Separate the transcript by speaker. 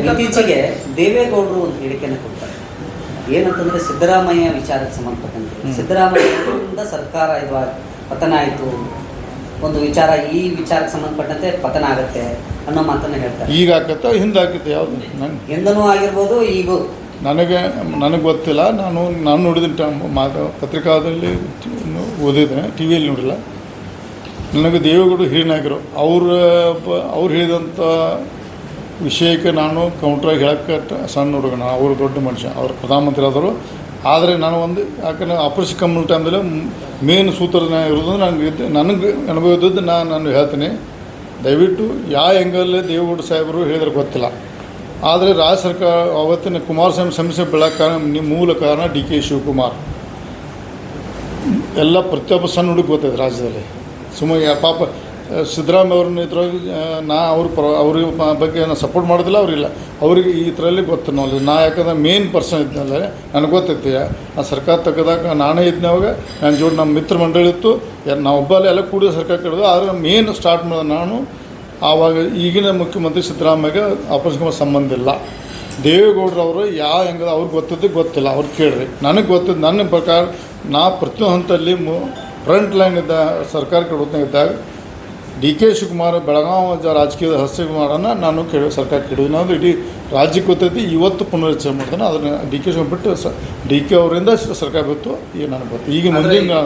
Speaker 1: ಇತ್ತೀಚೆಗೆ ದೇವೇಗೌಡರು ಒಂದು ಹೇಳಿಕೆಯನ್ನು ಕೊಡ್ತಾರೆ. ಏನಂತಂದ್ರೆ ಸಿದ್ದರಾಮಯ್ಯ ವಿಚಾರಕ್ಕೆ ಸಂಬಂಧಪಟ್ಟಂತೆ. ಸಿದ್ದರಾಮಯ್ಯ ಸರ್ಕಾರ ಇದು ಪತನ ಆಯಿತು. ಒಂದು ವಿಚಾರ ಈ ವಿಚಾರಕ್ಕೆ ಸಂಬಂಧಪಟ್ಟಂತೆ ಪತನ ಆಗುತ್ತೆ ಅನ್ನೋ ಮಾತನ್ನು ಹೇಳ್ತಾರೆ.
Speaker 2: ಈಗ ಆಗತ್ತೋ ಹಿಂದೆ ಆಕತ್ತೆ ಯಾವುದು? ಹಿಂದನೂ
Speaker 1: ಎಂದನೂ ಆಗಿರ್ಬೋದು ಈಗ.
Speaker 2: ನನಗೆ ನನಗೆ ಗೊತ್ತಿಲ್ಲ. ನಾನು ನಾನು ನೋಡಿದ್ದೀನಿ ಟೈಮ್ ಮಾತು ಪತ್ರಿಕಾದಲ್ಲಿ ಓದಿದ್ದೇನೆ ಟಿ ವಿಯಲ್ಲಿ ನೋಡಿಲ್ಲ. ನನಗೆ ದೇವೇಗೌಡರು ಹಿರಿಯನಾಗಿರು ಅವ್ರ ಅವ್ರು ಹೇಳಿದಂಥ ವಿಷಯಕ್ಕೆ ನಾನು ಕೌಂಟ್ರಾಗಿ ಹೇಳಕ್ಕೆ ಸಣ್ಣ ಹುಡುಗ ನಾನು ಅವರು ದೊಡ್ಡ ಮನುಷ್ಯ, ಅವರು ಪ್ರಧಾನಮಂತ್ರಿ ಆದರು ಆದರೆ ನಾನು ಒಂದು, ಯಾಕಂದರೆ ಆಪರೇಷನ್ ಕಮ್ಮಿ ಟೈಮಲ್ಲಿ ಮೇನ್ ಸೂತ್ರ ಇರೋದು ನನಗೆ ನನಗೆ ಅನುಭವ ಇದ್ದದ್ದು ನಾನು ನಾನು ಹೇಳ್ತೀನಿ. ದಯವಿಟ್ಟು ಯಾವ ಎಂಗಲ್ಲೇ ದೇವೇಗೌಡ ಸಾಹೇಬರು ಹೇಳಿದ್ರೆ ಗೊತ್ತಿಲ್ಲ. ಆದರೆ ರಾಜ್ಯ ಸರ್ಕಾರ ಅವತ್ತಿನ ಕುಮಾರಸ್ವಾಮಿ ಸಮಸ್ಯೆ ಬೆಳಕ ಮೂಲ ಕಾರಣ ಡಿ ಕೆ ಶಿವಕುಮಾರ್. ಎಲ್ಲ ಪ್ರತಿಯೊಬ್ಬ ಸಣ್ಣ ಹುಡುಗ ಗೊತ್ತೈತೆ ರಾಜ್ಯದಲ್ಲಿ. ಸುಮ್ಮನೆ ಪಾಪ ಸಿದ್ದರಾಮಯ್ಯ ಅವ್ರನ್ನ ಇದ್ರಾಗ ನಾ ಅವ್ರ ಪ್ರ, ಅವ್ರ ಬಗ್ಗೆ ನಾನು ಸಪೋರ್ಟ್ ಮಾಡೋದಿಲ್ಲ ಅವರಿಲ್ಲ ಅವ್ರಿಗೆ ಈ ಥರಲ್ಲಿ ಗೊತ್ತು. ನಾವು ನಾ ಯಾಕಂದ್ರೆ ಮೇನ್ ಪರ್ಸನ್ ಇದ್ನಲ್ಲ, ನನಗೆ ಗೊತ್ತೈತಿ. ಆ ಸರ್ಕಾರ ತೆಗೆದಾಗ ನಾನೇ ಇದ್ನ ಅವಾಗ ನನ್ನ ಜೋಡಿ ನಮ್ಮ ಮಿತ್ರ ಮಂಡಳಿ ಇತ್ತು. ನಾವು ಒಬ್ಬಲ್ಲಿ ಎಲ್ಲ ಕೂಡಿ ಸರ್ಕಾರ ಕೇಳಿದ್ರು ಆದರೆ ಮೇನ್ ಸ್ಟಾರ್ಟ್ ಮಾಡಿದ ನಾನು, ಆವಾಗ ಈಗಿನ ಮುಖ್ಯಮಂತ್ರಿ ಸಿದ್ದರಾಮಯ್ಯಗೆ ಆಪರೇಷನ್ ಸಂಬಂಧ ಇಲ್ಲ. ದೇವೇಗೌಡರವರು ಯಾವ ಹೆಂಗದ, ಅವ್ರಿಗೆ ಗೊತ್ತಿದ್ದು ಗೊತ್ತಿಲ್ಲ. ಅವ್ರು ಕೇಳ್ರಿ. ನನಗೆ ಗೊತ್ತಿದ್ದು ನನ್ನ ಪ್ರಕಾರ ನಾ ಪ್ರತಿಯೊಂದು ಹಂತದಲ್ಲಿ ಮು ಫ್ರಂಟ್ ಲೈನ್ ಇದ್ದ ಸರ್ಕಾರ ಕೆಡೋತ್ನಾಗ ಇದ್ದಾಗ ಡಿ ಕೆ ಶಿವಕುಮಾರ್ ಬೆಳಗಾವಿ ಜ- ರಾಜಕೀಯದ ಹಸ್ತಿಕುಮಾರನ್ನು ನಾನು ಕೇಳಿ ಸರ್ಕಾರ ಕೆಡೋದು ನಾವು ಇಡೀ ರಾಜ್ಯಕ್ಕೆ ಗೊತ್ತೈತಿ ಇವತ್ತು ಪುನರ್ಚನೆ ಮಾಡ್ತಾನೆ. ಅದನ್ನು ಡಿ ಕೆ ಶಿವಕುಮಾರ್ ಬಿಟ್ಟು ಸ ಡಿ ಕೆ ಅವರಿಂದ ಸರ್ಕಾರ ಬಿತ್ತು. ಈಗ ನನಗೆ ಗೊತ್ತು ಈಗ ಮುಂದಿನ